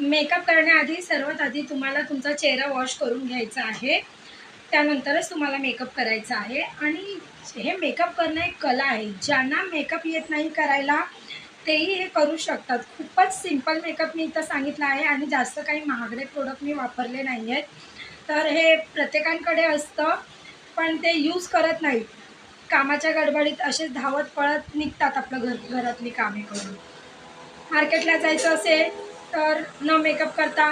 Makeup करण्याआधी सर्वात आधी तुम्हाला तुमचा चेहरा वॉश करून घ्यायचा आहे. त्यानंतरच तुम्हाला मेकअप करायचा आहे. आणि हे मेकअप करणं एक कला आहे. ज्यांना मेकअप येत नाही करायला तेही हे करू शकतात. खूपच सिंपल मेकअप मी इथं सांगितलं आहे आणि जास्त काही महागडे प्रोडक्ट मी वापरले नाही आहेत. तर हे प्रत्येकांकडे असतं पण ते यूज करत नाहीत. कामाच्या गडबडीत असेच धावत पळत निघतात आपलं घर घरातली कामे करून. मार्केटला जायचं असेल तर न मेकअप करता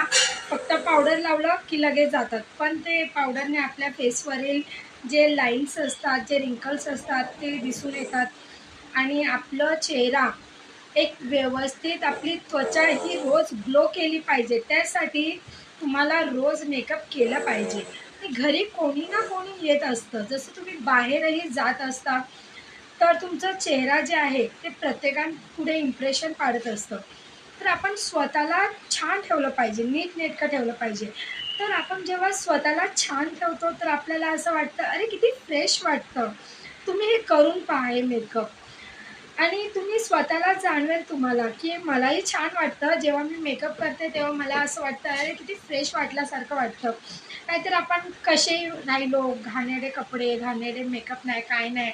फक्त पावडर लावलं की लगेच जातात. पण ते पावडरने आपल्या फेसवरील जे लाईन्स असतात जे रिंकल्स असतात ते दिसून येतात. आणि आपलं चेहरा एक व्यवस्थित आपली त्वचा ही रोज ग्लो केली पाहिजे. त्यासाठी तुम्हाला रोज मेकअप केलं पाहिजे. घरी कोणी ना कोणी येत असतं. जसं तुम्ही बाहेरही जात असता तर तुमचा चेहरा जे आहे ते प्रत्येकांपुढे इम्प्रेशन पाडत असतं. तर आपण स्वतःला छान ठेवलं पाहिजे नीट नेटकं ठेवलं पाहिजे. तर आपण जेव्हा स्वतःला छान ठेवतो तर आपल्याला असं वाटतं अरे किती फ्रेश वाटतं. तुम्ही हे करून पहा हे मेकअप. आणि तुम्ही स्वतःला जाणवेल तुम्हाला की मलाही छान वाटतं. जेव्हा मी मेकअप करते तेव्हा मला असं वाटतं अरे किती फ्रेश वाटल्यासारखं वाटतं. नाहीतर आपण कसे राहिलो घाणेरे कपडे घाणेरे मेकअप नाही काय नाही.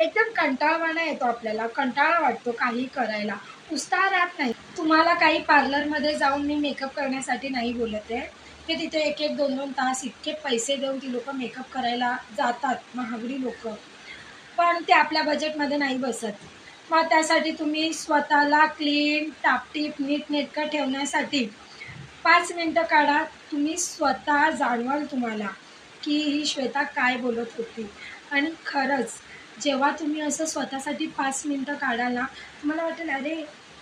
एकदम कंटाळवाणा येतो आपल्याला कंटाळा वाटतो काही करायला. उत्साह राहत नाही. तुम्हाला काही पार्लरमध्ये जाऊन मी मेकअप करण्यासाठी नाही बोलत आहे. ते तिथे एक एक दोन दोन तास इतके पैसे देऊन ती लोक मेकअप करायला जातात महागडी लोक. पण ते आपल्या बजेटमध्ये नाही बसत. मग त्यासाठी तुम्ही स्वतःला क्लीन टापटीप नीटनेटकं ठेवण्यासाठी पाच मिनटं काढा. तुम्ही स्वतः जाणवाल तुम्हाला की ही श्वेता काय बोलत होती. आणि खरंच जेव्हा तुम्ही असं स्वतःसाठी पाच मिनटं काढाल ना तुम्हाला वाटेल अरे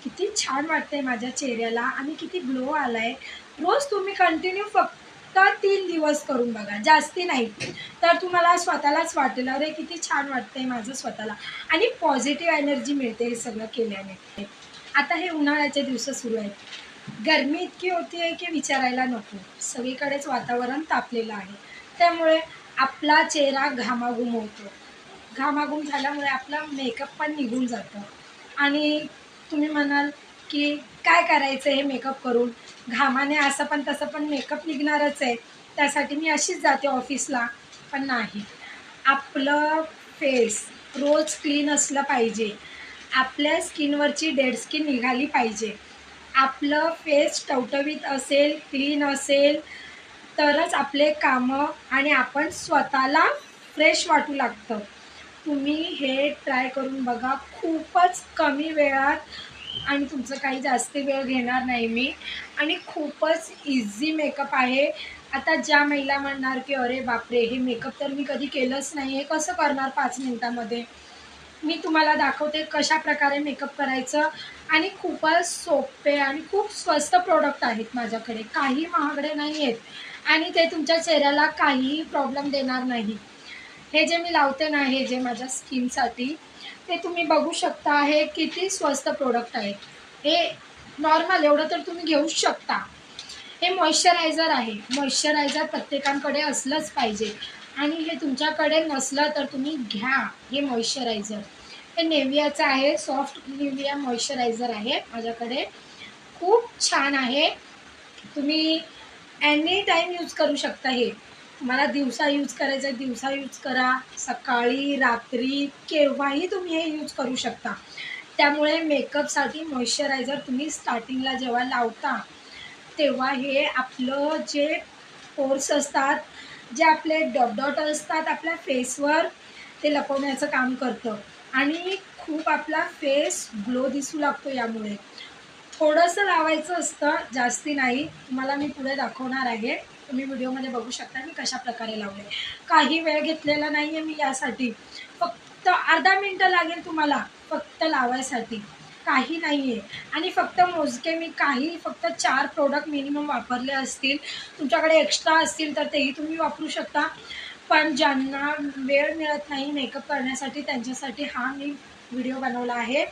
किती छान वाटतंय माझ्या चेहऱ्याला आणि किती ग्लो आला आहे रोज तुम्ही कंटिन्यू फक्त तीन दिवस करून बघा जास्ती नाही. तर तुम्हाला स्वतःलाच वाटेल अरे किती छान वाटतंय माझं स्वतःला. आणि पॉझिटिव्ह एनर्जी मिळते हे सगळं केल्याने. आता हे उन्हाळ्याचे दिवस सुरू आहेत. गरमी इतकी होती आहे की विचारायला नको. सगळीकडेच वातावरण तापलेलं आहे. त्यामुळे आपला चेहरा घामाघूम होतो. घामाघूम झाल्यामुळे आपला मेकअप पण निघून जातं. आणि तुम्ही म्हणाल की काय करायचं हे मेकअप करून? घामाने असं पण तसं पण मेकअप निघणारच आहे. त्यासाठी मी अशीच जाते ऑफिसला पण नाही. आपलं फेस रोज क्लीन असलं पाहिजे. आपल्या स्किनवरची डेड स्किन निघाली पाहिजे. आपलं फेस टवटवीत असेल क्लीन असेल तरच आपले कामं आणि आपण स्वतःला फ्रेश वाटू लागतं. तुम्ही हे ट्राय करून बघा. खूपच कमी वेळात आणि तुमचं काही जास्त वेळ घेणार नाही मी. आणि खूपच इझी मेकअप आहे. आता ज्या महिला म्हणणार की अरे बापरे हे मेकअप तर मी कधी केलंच नाही. हे कसं करणार पाच मिनटामध्ये? मी तुम्हाला दाखवते कशा प्रकारे मेकअप करायचं. आणि खूपच सोपे आणि खूप स्वस्त प्रोडक्ट आहेत माझ्याकडे. काही महागडे नाही आहेत. आणि ते तुमच्या चेहऱ्याला काहीही प्रॉब्लेम देणार नाही. हे जे मी लावते ना हे जे माझ्या स्किनसाठी ते तुम्ही बघू शकता हे किती स्वस्त प्रोडक्ट आहे. हे नॉर्मल एवढं तर तुम्ही घेऊच शकता. हे मॉइश्चरायझर आहे. मॉइश्चरायझर प्रत्येकांकडे असलंच पाहिजे. आणि हे तुमच्याकडे नसलं तर तुम्ही घ्या हे मॉइश्चरायझर हे नेव्हियाचं आहे सॉफ्ट नेव्हिया मॉइश्चरायझर आहे माझ्याकडे. खूप छान आहे. तुम्ही एनी टाईम यूज करू शकता हे. तुम्हाला दिवसा यूज करायचं आहे दिवसा यूज करा. सकाळी रात्री केव्हाही तुम्ही हे यूज करू शकता. त्यामुळे मेकअपसाठी मॉइश्चरायझर तुम्ही स्टार्टिंगला जेव्हा लावता तेव्हा हे आपलं जे पोर्स असतात जे आपले डॉट डॉट असतात आपल्या फेसवर ते लपवण्याचं काम करतं. आणि खूप आपला फेस ग्लो दिसू लागतो यामुळे. थोडंसं लावायचं असतं जास्ती नाही. तुम्हाला मी पुढे दाखवणार आहे. तुम्ही व्हिडिओमध्ये बघू शकता मी कशा प्रकारे लावले काही वेळ घेतलेला नाही आहे मी यासाठी. फक्त अर्धा मिनटं लागेल तुम्हाला फक्त लावायसाठी. काही नाही आहे आणि फक्त मोजके मी काही फक्त चार प्रोडक्ट मिनिमम वापरले असतील. तुमच्याकडे एक्स्ट्रा असतील तर तेही तुम्ही वापरू शकता. पण ज्यांना वेळ मिळत नाही मेकअप करण्यासाठी त्यांच्यासाठी हा मी व्हिडिओ बनवला आहे.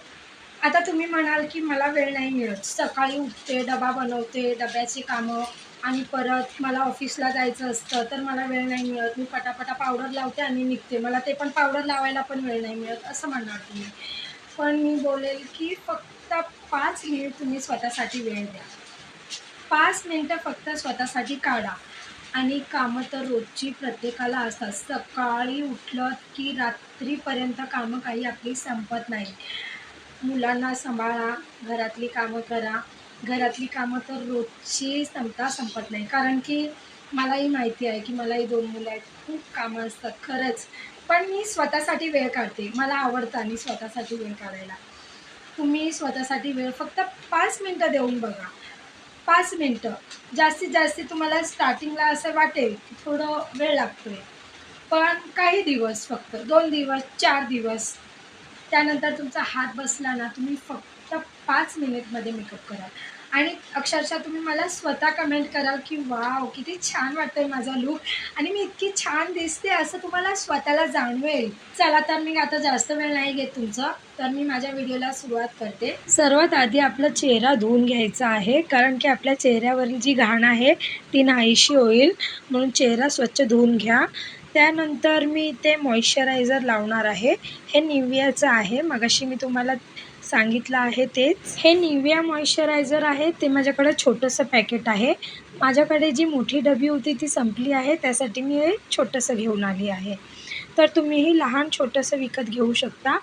आता तुम्ही म्हणाल की मला वेळ नाही मिळत. सकाळी उठते डबा बनवते डब्याची कामं आणि परत मला ऑफिसला जायचं असतं तर मला वेळ नाही मिळत. मी पटापटा पावडर लावते आणि निघते. मला ते पण पावडर लावायला पण वेळ नाही मिळत असं म्हणणार तुम्ही. पण मी बोलेल की फक्त पाच मिनिट तुम्ही स्वतःसाठी वेळ द्या. पाच मिनटं फक्त स्वतःसाठी काढा. आणि कामं तर रोजची प्रत्येकाला असतात. सकाळी उठलं की रात्रीपर्यंत कामं काही आपली संपत नाही. मुलांना सांभाळा घरातली कामं करा. घरातली कामं तर रोजची संपता संपत नाही. कारण की मलाही माहिती आहे की मलाही दोन मुलं आहेत. खूप कामं असतात खरंच. पण मी स्वतःसाठी वेळ काढते. मला आवडतं आणि स्वतःसाठी वेळ काढायला. तुम्ही स्वतःसाठी वेळ फक्त पाच मिनटं देऊन बघा. पाच मिनटं. जास्तीत जास्त तुम्हाला स्टार्टिंगला असं वाटेल की थोडं वेळ लागतोय. पण काही दिवस फक्त. दोन दिवस चार दिवस. त्यानंतर तुमचा हात बसला ना तुम्ही फक्त पाच मिनिटमध्ये मेकअप कराल. आणि अक्षरशः तुम्ही मला स्वतः कमेंट कराल की वाव किती छान वाटतंय माझा लुक आणि मी इतकी छान दिसते असं तुम्हाला स्वतःला जाणवेल. चला तर मी आता जास्त वेळ नाही घेत तुमचं तर मी माझ्या व्हिडिओला सुरुवात करते. सर्वात आधी आपला चेहरा धुवून घ्यायचा आहे कारण की आपल्या चेहऱ्यावरील जी घाण आहे ती नाहीशी होईल. म्हणून चेहरा स्वच्छ धुवून घ्या. त्यानंतर मी ते मॉइश्चरायझर लावणार आहे. हे निव्हियाचं आहे. मगाशी मी तुम्हाला सांगितलं आहे तेच. हे निव्हिया मॉइश्चरायझर आहे. ते माझ्याकडे छोटंसं पॅकेट आहे. माझ्याकडे जी मोठी डबी होती ती संपली आहे. त्यासाठी मी हे छोटंसं घेऊन आली आहे. तर तुम्हीही लहान छोटंसं विकत घेऊ शकता.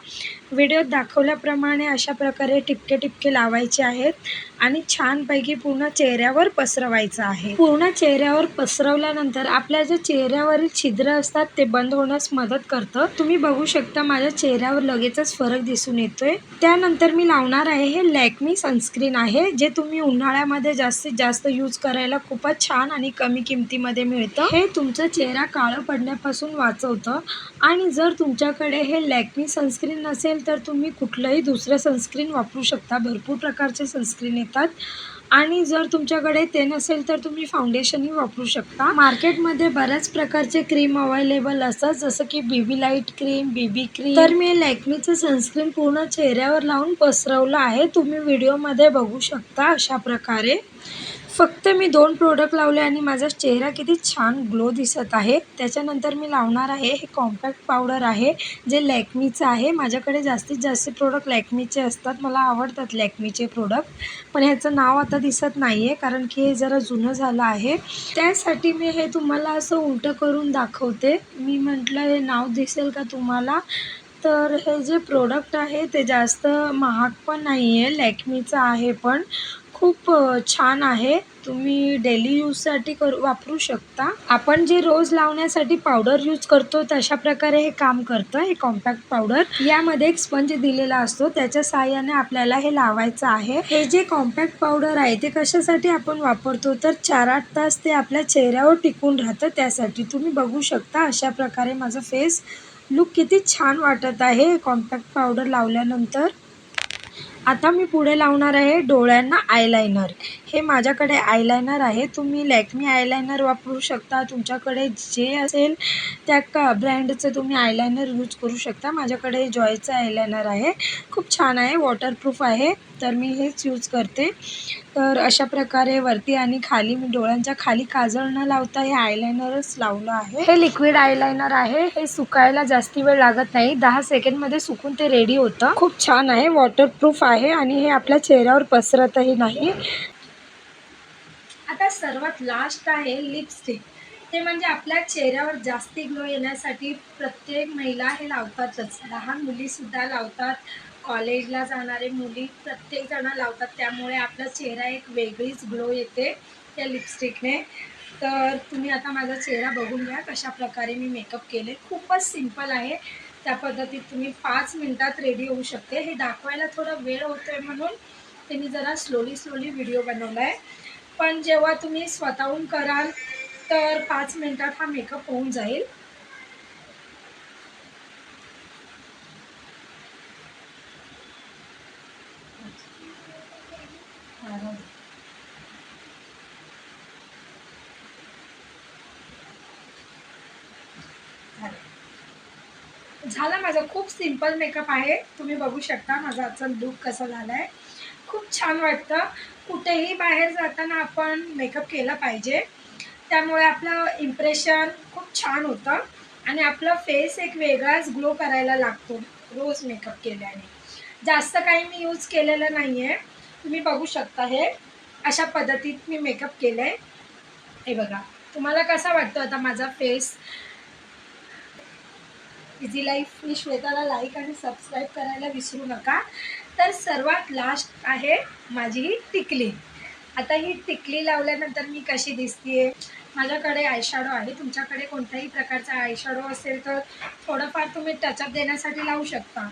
व्हिडिओत दाखवल्याप्रमाणे अशा प्रकारे टिपके टिपके लावायचे आहेत आणि छानपैकी पूर्ण चेहऱ्यावर पसरवायचं आहे. पूर्ण चेहऱ्यावर पसरवल्यानंतर आपल्या जे चेहऱ्यावरील छिद्र असतात ते बंद होण्यास मदत करतं. तुम्ही बघू शकता माझ्या चेहऱ्यावर लगेचच फरक दिसून येतोय. त्यानंतर मी लावणार आहे हे लॅक्मी सनस्क्रीन आहे जे तुम्ही उन्हाळ्यामध्ये जास्तीत जास्त यूज करायला खूपच छान आणि कमी किमतीमध्ये मिळतं. हे तुमचा चेहरा काळं पडण्यापासून वाचवतं आणि जर तुमच्याकडे हे लॅक्मी सनस्क्रीन नसेल तर तुम्ही कुठलंही दुसरं सनस्क्रीन वापरू शकता. भरपूर प्रकारचे सनस्क्रीन येतात. आणि जर तुमच्याकडे ते नसेल तर तुम्ही फाउंडेशनही वापरू शकता. मार्केटमध्ये बऱ्याच प्रकारचे क्रीम अवेलेबल असतात. जसं की BB light cream BB cream तर मी लॅक्मीचं सनस्क्रीन पूर्ण चेहऱ्यावर लावून पसरवलं आहे. तुम्ही व्हिडिओमध्ये बघू शकता अशा प्रकारे. फक्त मी दोन प्रोडक्ट लावले आणि माझा चेहरा किती छान ग्लो दिसत आहे. त्याच्यानंतर मी लावणार आहे हे कॉम्पॅक्ट पावडर आहे जे लॅक्मीचं आहे. माझ्याकडे जास्तीत जास्त प्रोडक्ट लॅक्मीचे असतात. मला आवडतात लॅक्मीचे प्रोडक्ट पण ह्याचं नाव आता दिसत नाही आहे कारण की हे जरा जुनं झालं आहे. त्यासाठी मी हे तुम्हाला असं उलटं करून दाखवते. मी म्हटलं हे नाव दिसेल का तुम्हाला? तर हे जे प्रोडक्ट आहे ते जास्त महाग पण नाही आहे लॅक्मीचं आहे पण. खूप छान आहे. तुम्ही डेली यूजसाठी करू वापरू शकता. आपण जे रोज लावण्यासाठी पावडर यूज करतो तशा प्रकारे हे काम करतं हे कॉम्पॅक्ट पावडर. यामध्ये एक स्पंज दिलेला असतो. त्याच्या साहाय्याने आपल्याला हे लावायचं आहे. हे जे कॉम्पॅक्ट पावडर आहे ते कशासाठी आपण वापरतो? तर चार आठ तास ते आपल्या चेहऱ्यावर टिकून राहतं. त्यासाठी तुम्ही बघू शकता अशा प्रकारे माझं फेस लुक किती छान वाटत आहे. कॉम्पॅक्ट पावडर लावल्यानंतर. आता मी पुढे लावणार आहे डोळ्यांना आयलायनर हे माझ्याकडे आयलायनर आहे. तुम्ही लॅक्मी आयलायनर वापरू शकता. तुमच्याकडे जे असेल त्या का ब्रँडचं तुम्ही आयलायनर यूज करू शकता. माझ्याकडे जॉयचं आयलायनर आहे. खूप छान आहे. वॉटरप्रूफ आहे. तर मी हेच यूज करते. तर अशा प्रकारे वरती आणि खाली मी डोळ्यांच्या खाली काजळ न लावता हे आयलायनरच लावलं आहे. हे लिक्विड आयलायनर आहे. हे सुकायला जास्ती वेळ लागत नाही. दहा सेकंडमध्ये सुकून ते रेडी होतं. खूप छान आहे. वॉटरप्रूफ आहे. आणि हे आपल्या चेहऱ्यावर पसरतही नाही. आता सर्वात लास्ट आहे लिपस्टिक ते म्हणजे आपल्या चेहऱ्यावर जास्ती ग्लो येण्यासाठी प्रत्येक महिला हे लावतातच. लहान मुलीसुद्धा लावतात. कॉलेजला जाणारे मुली प्रत्येकजणं लावतात. त्यामुळे आपला चेहरा एक वेगळीच ग्लो येते त्या लिपस्टिकने तर तुम्ही आता माझा चेहरा बघून घ्या कशा प्रकारे मी मेकअप केले. खूपच सिंपल आहे. त्या पद्धतीत तुम्ही पाच मिनटात रेडी होऊ शकते. हे दाखवायला थोडा वेळ होतो आहे म्हणून त्यांनी जरा स्लोली स्लोली व्हिडिओ बनवला आहे पण जेव्हा तुम्ही स्वतःहून कराल तर पाच मिनटात हा मेकअप होऊन जाईल. झाला माझा खूप सिंपल मेकअप आहे. तुम्ही बघू शकता माझा आजचा लुक कसा झाला आहे खूप छान वाटतं. कुठेही बाहेर जाताना आपण मेकअप केला पाहिजे. त्यामुळे आपलं इम्प्रेशन खूप छान होतं. आणि आपला फेस एक वेगळाच ग्लो करायला लागतो रोज मेकअप केल्याने. जास्त काही मी यूज केलेलं नाही आहे तुम्ही बघू शकता हे. अशा पद्धतीत मी मेकअप केलं आहे हे बघा. तुम्हाला कसा वाटतो आता माझा फेस इझी लाईफ मी श्वेताला लाईक आणि सबस्क्राईब करायला विसरू नका. तर सर्वात लास्ट आहे माझी ही टिकली. आता ही टिकली लावल्यानंतर मी कशी दिसतीये? माझ्याकडे आयशॅडो आहे. तुमच्याकडे कोणत्याही प्रकारचा आयशॅडो असेल तर थोडंफार तुम्ही टचअप देण्यासाठी लावू शकता.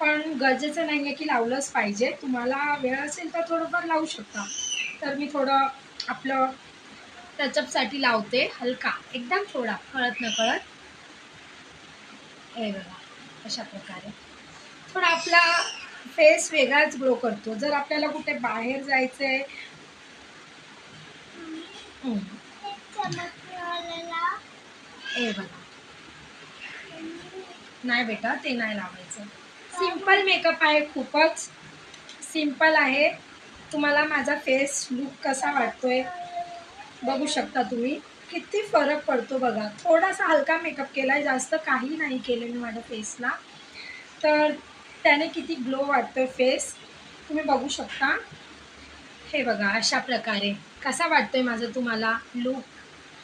पण गरजेचं नाही आहे की लावलंच पाहिजे. तुम्हाला वेळ असेल तर थोडंफार लावू शकता. तर मी थोडं आपलं टचअपसाठी लावते. हलका. एकदम थोडा. कळत न कळत. हे बघा अशा प्रकारे. पण आपला फेस वेगळाच ग्लो करतो. जर आपल्याला कुठे बाहेर जायचं आहे हे बघा. नाही बेटा ते नाही लावायचं. सिंपल मेकअप आहे खूपच. सिंपल आहे. तुम्हाला माझा फेस लुक कसा वाटतोय बघू शकता तुम्ही. किती फरक पडतो बघा. थोडासा हलका मेकअप केला आहे जास्त काही नाही केलं मी माझ्या फेसला तर त्याने किती ग्लो वाटतोय फेस तुम्ही बघू शकता. हे बघा अशा प्रकारे. कसा वाटतोय माझा तुम्हाला लुक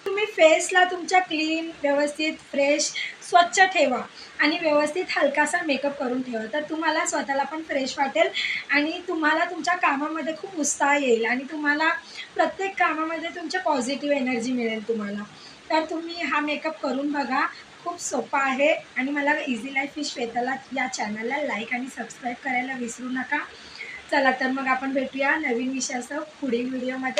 तुम्ही फेसला तुमच्या क्लीन व्यवस्थित फ्रेश स्वच्छ ठेवा आणि व्यवस्थित हलकासा मेकअप करून ठेवा. तर तुम्हाला स्वतःला पण फ्रेश वाटेल आणि तुम्हाला तुमच्या कामामध्ये खूप उत्साह येईल आणि तुम्हाला प्रत्येक कामामध्ये तुमच्या पॉझिटिव्ह एनर्जी मिळेल तुम्हाला. तर तुम्ही हा मेकअप करून बघा. खूप सोपा आहे आणि मला इझी लाईफ ही श्वेताला या चॅनलला लाईक आणि सबस्क्राईब करायला विसरू नका. चला तर मग आपण भेटूया नवीन विषयासह पुढील व्हिडिओमध्ये